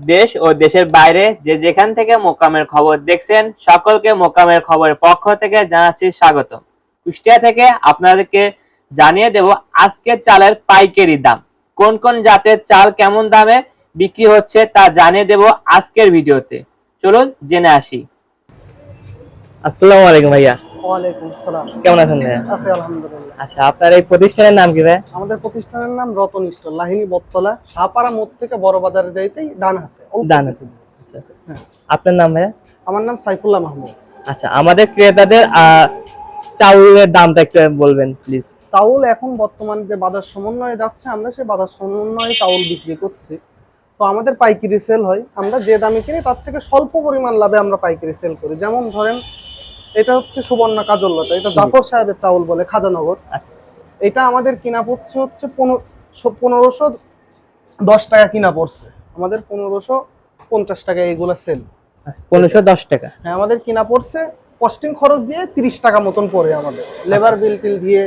দেশ ও দেশের বাইরে যে যেখান থেকে মোকামের খবর দেখছেন, সকলকে মোকামের খবরের পক্ষ থেকে জানাচ্ছি স্বাগত কুষ্টিয়া থেকে আপনাদেরকে জানিয়ে দেব আজকের চালের পাইকারি দাম। কোন কোন জাতের চাল কেমন দামে বিক্রি হচ্ছে তা জানিয়ে দেব আজকের ভিডিওতে। চলুন জেনে আসি। আসসালামু আলাইকুম ভাইয়া। ওয়ালাইকুম আসসালাম। কেমন আছেন ভাইয়া? আছে আলহামদুলিল্লাহ। আচ্ছা আপনার এই প্রতিষ্ঠানের নাম কি ভাইয়া? আমাদের প্রতিষ্ঠানের নাম রতন স্টোর লাহিনী বটতলা সাপাড়া মোড় থেকে বড় বাজারে যাইতেই ডান হাতে ডান দূর। আচ্ছা আচ্ছা। হ্যাঁ। আপনার নাম ভাইয়া? আমার নাম সাইফুল্লাহ মাহমুদ। আচ্ছা আমাদের ক্রেতাদের চাউলের দামটা একটু বলবেন প্লিজ চাউল এখন বর্তমানে যে বাজার সমন্বয়ে যাচ্ছে আমরা সেই বাজার সমন্বয়ে চাউল বিক্রি করছি। তো আমাদের পাইকারি সেল হয়। আমরা যে দামে কিনি তার থেকে স্বল্প পরিমাণ লাভে আমরা পাইকারি সেল করি। যেমন ধরেন এটা হচ্ছে সুবর্ণা কাজলতা এটা জাফর সাহেবের চাউল বলে খাজানগর। আচ্ছা। এটা আমাদের কিনা পড়ছে হচ্ছে পনেরো পনেরোশো দশ টাকা কিনা পড়ছে। আমাদের পনেরোশো পঞ্চাশ টাকা এইগুলো সেল পনেরোশো দশ টাকা। হ্যাঁ আমাদের কিনা পড়ছে কস্টিং খরচ দিয়ে তিরিশ টাকা মতন পড়ে আমাদের। লেবার বিল টিল দিয়ে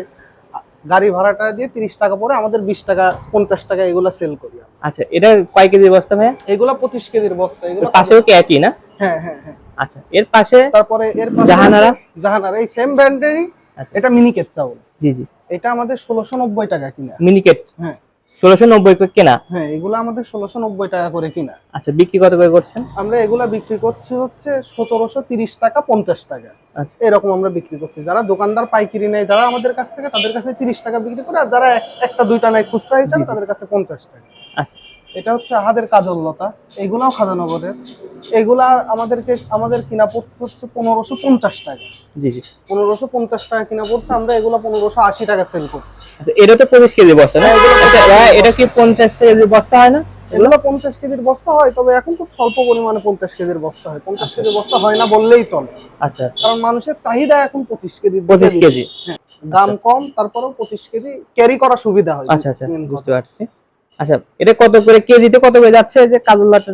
গাড়ি ভাড়াটা দিয়ে তিরিশ টাকা পড়ে আমাদের বিশ টাকা পঞ্চাশ টাকা এগুলো সেল করি আচ্ছা এটা কয় কেজি বস্তা ভাইয়া? এগুলো পঁচিশ কেজির বস্তা এগুলো পাশেও কি একই না? হ্যাঁ হ্যাঁ হ্যাঁ। আচ্ছা এর পাশে তারপরে এর পাশে জাহানারা? জাহানারা এই সেম ব্র্যান্ডেরই আচ্ছা। এটা মিনিকেট চাউল। জি জি। এটা আমাদের ষোলোশো নব্বই টাকা কিনা। মিনিকেট হ্যাঁ। ষোলোশো নব্বই করে কেনা? হ্যাঁ এগুলো আমাদের ষোলোশো নব্বই টাকা করে কিনা। আচ্ছা বিক্রি কত করে করছেন? আমরা এগুলা বিক্রি করছি হচ্ছে সতেরোশো তিরিশ টাকা পঞ্চাশ টাকা। আচ্ছা। এরকম আমরা বিক্রি করছি। যারা দোকানদার পাইকারি নেয় যারা আমাদের কাছ থেকে তাদের কাছে তিরিশ টাকা বিক্রি করে আর যারা একটা দুইটা নেয় খুচরা হিসাবে। তাদের কাছে পঞ্চাশ টাকা। আচ্ছা এটা হচ্ছে আহাদের কাজললতা এগুলাও খাজানগরের এগুলা আমাদেরকে আমাদের কিনা পড়ছে হচ্ছে পনেরোশো পঞ্চাশ টাকা। জি জি। পনেরোশো পঞ্চাশ টাকা কিনা পড়ছে আমরা এগুলো পনেরোশো আশি টাকা সেল করছি। আচ্ছা এটা তো পঁচিশ কেজি বস্তা না? আচ্ছা, এটা কি পঞ্চাশ কেজি বস্তা হয় না? এগুলো পঞ্চাশ কেজির বস্তা হয় তবে এখন খুব স্বল্প পরিমাণে পঞ্চাশ কেজির বস্তা হয়। পঞ্চাশ কেজির বস্তা হয় না বললেই চলে। আচ্ছা আচ্ছা। কারণ মানুষের চাহিদা এখন পঁচিশ কেজি। পঁচিশ কেজি। দাম কম তারপরেও পঁচিশ কেজি ক্যারি করা সুবিধা হয়। আচ্ছা আচ্ছা বুঝতে পারছি। আচ্ছা এটা কত করে কেজিতে কত করে যাচ্ছে যে কাজুল্লাটা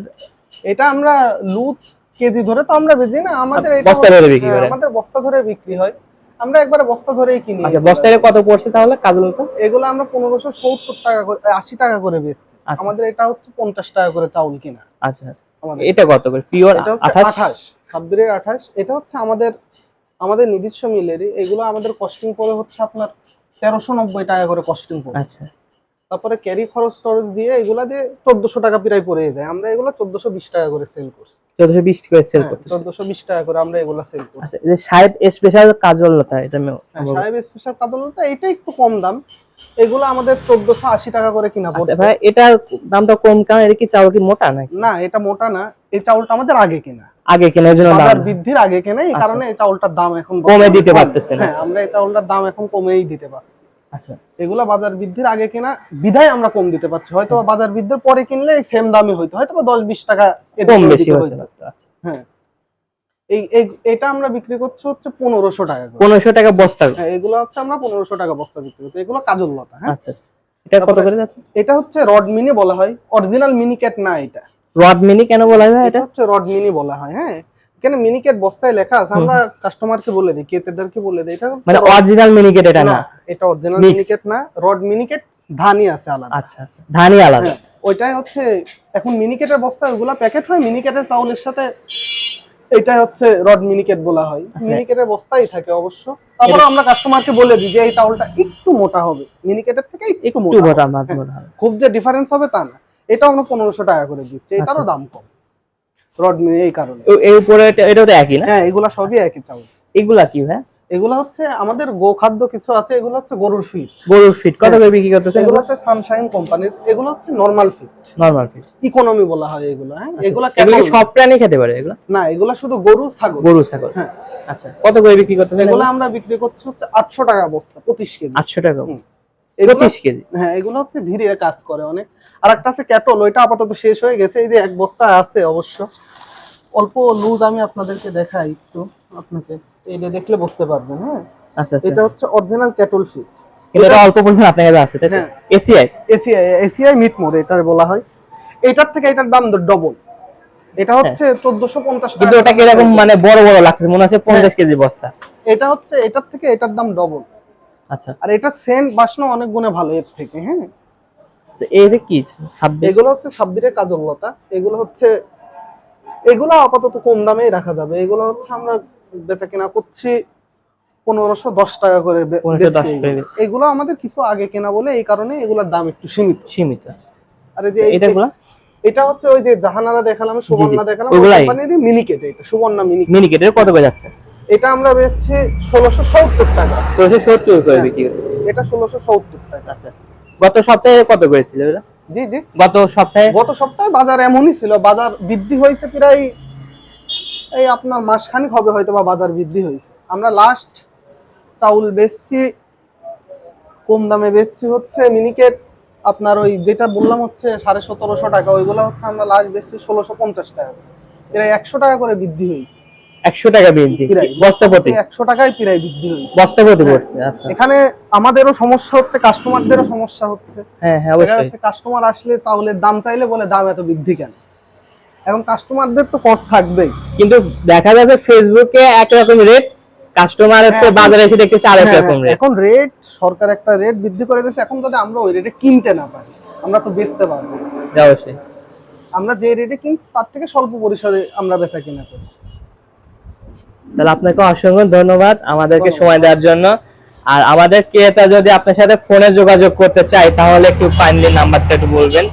এটা আমরা লুট কেজি ধরে তো আমরা বেচি না আমাদের এটা বস্তা ধরে বিক্রি হ্যাঁ, করেন? আমাদের বস্তা ধরে বিক্রি হয়। আমরা একবারে বস্তা ধরেই কিনি। আচ্ছা বস্তায় কত পড়ছে তাহলে কাজুল্লাটা এগুলো আমরা পনেরোশো সত্তর টাকা করে আশি টাকা করে বেচছি। আচ্ছা। আমাদের এটা হচ্ছে পঞ্চাশ টাকা করে চাউল কিনা। আচ্ছা আচ্ছা। আমাদের। এটা কত করে? পিওর এটা হচ্ছে আঠাশ? আঠাশ আঠাশ। এটা হচ্ছে আমাদের আমাদের নিজস্ব মিলেরই। এগুলো আমাদের কস্টিং পড়ে হচ্ছে আপনার তেরোশো নব্বই টাকা করে কস্টিং পড়ে। আচ্ছা। তারপরে ক্যারি খরচ টরচ দিয়ে এগুলা দিয়ে চোদ্দশো টাকা প্রায় পড়ে যায়। আমরা এগুলো চোদ্দশো বিশ টাকা করে সেল করছি। চোদ্দশো বিশ করে সেল হ্যাঁ, চোদ্দশো বিশ টাকা করে আমরা এগুলা সেল করছি। আচ্ছা এই যে সাহেব স্পেশাল কাজলতা এটা হ্যাঁ, সম্ভবত- সাহেব স্পেশাল কাতলতা এটা একটু কম দাম। এগুলো আমাদের চোদ্দশো আশি টাকা করে কিনা আচ্ছা পড়ছে। ভাই এটার দামটা কম কারণ এটা কি চাউল কি মোটা নাকি? না এটা মোটা না এই চাউলটা আমাদের আগে কেনা। আগে জন্য দাম। বৃদ্ধির আগে কেনা এই আচ্ছা। কারণে এই চাউলটার দাম এখন কমে দিতে পারতেছে হ্যাঁ। আমরা এই চাউলটার দাম এখন কমেই দিতে পারছি। আচ্ছা এগুলা বাজার বৃদ্ধির আগে কেনা বিধায় আমরা কম দিতে পারছি। হয়তো বাজার বৃদ্ধির পরে কিনলে সেম দামই হইতো। হয়তো দশ বিশ টাকা কম বেশি পারতো। আচ্ছা। হ্যাঁ। এই এটা আমরা বিক্রি করছি হচ্ছে পনেরোশো টাকা পনেরোশো টাকা বস্তা হ্যাঁ এগুলো হচ্ছে আমরা পনেরোশো টাকা বস্তা বিক্রি করছি। এগুলো কাজল লতা হ্যাঁ? আচ্ছা এটা কত করে যাচ্ছে? এটা হচ্ছে রড মিনি বলা হয়। অরিজিনাল মিনিকেট না এটা। রড মিনি কেন বলা হয় এটা? হচ্ছে রড মিনি বলা হয় হ্যাঁ। এখানে মিনিকেট বস্তায় লেখা আছে। আমরা কাস্টমারকে বলে দিই ক্রেতাদেরকে বলে দিই। এটা মানে অরিজিনাল মিনিকেট এটা না? এটা অরিজিনাল মিনিকেট না রড মিনিকেট ধানি আছে আলাদা। আচ্ছা আচ্ছা ধানি আলাদা। হ্যাঁ, ওইটাই হচ্ছে এখন মিনিকেটের বস্তা ওগুলা প্যাকেট হয় মিনিকেটের চাউলের সাথে এটাই হচ্ছে রড মিনিকেট বলা হয়। আচ্ছা। মিনিকেটের বস্তাই থাকে অবশ্য। তারপরে আমরা কাস্টমারকে বলে দিই যে এই চাউলটা একটু মোটা হবে। মিনিকেটের থেকে একটু মোটা হ্যাঁ। খুব যে ডিফারেন্স হবে তা না। এটা আমরা পনেরোশো টাকা করে দিচ্ছি। এটারও আচ্ছা, দাম কম। রড মিনি এই কারণে। এই উপরে এটা- এটাও তো একই না? হ্যাঁ এগুলা সবই একই চাউল। এগুলা কি ভাই? এগুলা হচ্ছে আমাদের গোখাদ্য কিছু আছে এগুলো হচ্ছে গরুর ফিট গরুর ফিট কত হ্যাঁ। করে বিক্রি করতেছে এগুলো হচ্ছে সানশাইন কোম্পানির এগুলো হচ্ছে normal fit normal fit economy বলা হয় এগুলো হ্যাঁ? এগুলা এগুলো সব প্রাণী খেতে পারে এগুলো? না এগুলা শুধু গরু ছাগল। গরু ছাগল। হ্যাঁ। আচ্ছা কত করে বিক্রি করতেছে এগুলো আমরা বিক্রি করছি হচ্ছে আটশো টাকা বস্তা পঁচিশ কেজি। আটশো টাকা হুম। এগুলো পঁচিশ কেজি? হ্যাঁ এগুলো হচ্ছে ধীরে কাজ করে অনেক। আর একটা আছে ক্যাটল ওইটা আপাতত শেষ হয়ে গেছে। এই যে এক বস্তা আছে অবশ্য। অল্প লুজ আমি আপনাদেরকে দেখাই একটু আপনাকে। যে দেখলে বুঝতে পারবেন হ্যাঁ? আচ্ছা আচ্ছা। এটা হচ্ছে অরিজিনাল ক্যাটল ফিড এটা অল্প পরিমাণ আপনার কাছে আছে তাই হ্যাঁ। এসিআই এসিআই এসিআই মিট মোড এটা বলা হয়। এটার থেকে এটার দাম ডবল এটা হচ্ছে চোদ্দশো পঞ্চাশ কিন্তু ওটা কি এরকম মানে বড় বড় লাগছে মনে হচ্ছে পঞ্চাশ কেজি বস্তা। এটা হচ্ছে এটার থেকে এটার দাম ডবল আচ্ছা। আর এটা সেন্ট বাসনা অনেক গুণে ভালো এর থেকে হ্যাঁ। তো এটা কি ছাব্বিশ এগুলো হচ্ছে সাব্বিরের কাজললতা এগুলো হচ্ছে এগুলো আপাতত কম দামেই রাখা যাবে। এগুলো হচ্ছে আমরা বেচা কেনা করছি পনেরোশো দশ টাকা করে বে- 1510 বেচছি। করে। এগুলো। আমাদের কিছু আগে কেনা বলে এই কারণে এগুলোর দাম একটু সীমিত। সীমিত। আর যে এটা হচ্ছে ওই যে জাহানারা দেখালাম সুবর্ণা দেখালাম? কোম্পানির মিনিকেট এটা সুবর্ণা মিনি মিনিকেটের কত করে যাচ্ছে? এটা আমরা বেচছি ষোলোশো সত্তর টাকা। ষোলোশো সত্তর করে বিক্রি করতেছে। এটা ষোলোশো সত্তর টাকা। আচ্ছা। গত সপ্তাহে কত করেছিল এটা জি জি। গত সপ্তাহে? গত সপ্তাহে বাজার এমনই ছিল বাজার বৃদ্ধি হয়েছে প্রায় এই আপনার মাসখানিক হবে হয়তো বা বাজার বৃদ্ধি হয়েছে। আমরা লাস্ট চাউল বেচছি কম দামে বেচছি হচ্ছে মিনিকেট। আপনার ওই যেটা বললাম হচ্ছে সাড়ে সতেরোশো টাকা ওইগুলো হচ্ছে আমরা লাস্ট বেচছি ষোলোশো পঞ্চাশ টাকা প্রায় একশো টাকা করে বৃদ্ধি হয়েছে। একশো টাকা বৃদ্ধি। একশো টাকায় প্রায় বৃদ্ধি হয়েছে। পড়ছে আচ্ছা। এখানে আমাদেরও সমস্যা হচ্ছে কাস্টমারদেরও সমস্যা হচ্ছে। হ্যাঁ হ্যাঁ কাস্টমার আসলে তাহলে দাম চাইলে বলে দাম এত বৃদ্ধি কেন? এখন কাস্টমারদের তো কষ্ট থাকবেই। কিন্তু দেখা যাচ্ছে ফেসবুকে একরকম রেট কাস্টমার হচ্ছে হ্যাঁ, বাজারে এসে দেখতেছে আরেক রকম রেট এখন রেট সরকার একটা রেট বৃদ্ধি করে দিয়েছে এখন যদি আমরা ওই রেটে কিনতে না পারি আমরা তো বেচতে পারব। অবশ্যই। আমরা যে রেটে কিনছি তার থেকে স্বল্প পরিসরে আমরা বেচা কিনা করি। তাহলে আপনাকে অসংখ্য ধন্যবাদ আমাদেরকে সময় দেওয়ার জন্য। আর আমাদের ক্রেতা যদি আপনার সাথে ফোনে যোগাযোগ করতে চায় তাহলে একটু ফাইনালি নাম্বারটা একটু বলবেন।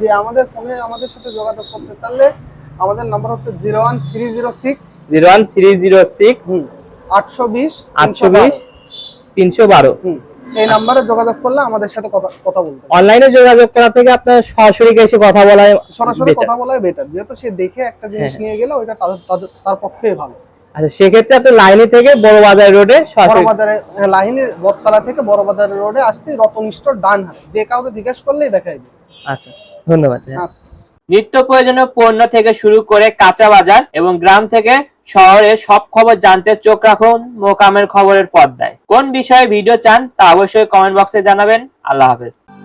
যে আমাদের ফোনে আমাদের সাথে যোগাযোগ করতে চাইলে আমাদের নাম্বার হচ্ছে zero one three zero six zero one three zero six আটশো বিশ আটশো বিশ তিনশো বারো। এই নাম্বারে যোগাযোগ করলে আমাদের সাথে কথা কথা বলতে অনলাইনে যোগাযোগ করা থেকে আপনার সরাসরি এসে কথা বলায় সরাসরি কথা বলাই বেটার যেহেতু সে দেখে একটা জিনিস হ্যাঁ। নিয়ে গেলে ওইটা তাদের- তার পক্ষে ভালো। আচ্ছা সেক্ষেত্রে আপনি লাইনে থেকে বড় বাজার রোডে সরাসরি বড়বাজারে লাইনে বটতলা থেকে বড়বাজার রোডে আসতে রতন স্টোর ডান হাতে। যে কাউকে জিজ্ঞেস করলেই দেখাই দিবে আচ্ছা। ধন্যবাদ। আচ্ছা। নিত্য প্রয়োজনীয় পণ্য থেকে শুরু করে কাঁচা বাজার এবং গ্রাম থেকে শহরে সব খবর জানতে চোখ রাখুন মোকামের খবরের পর্দায়। কোন বিষয়ে ভিডিও চান তা অবশ্যই কমেন্ট বক্সে জানাবেন। আল্লাহ হাফেজ।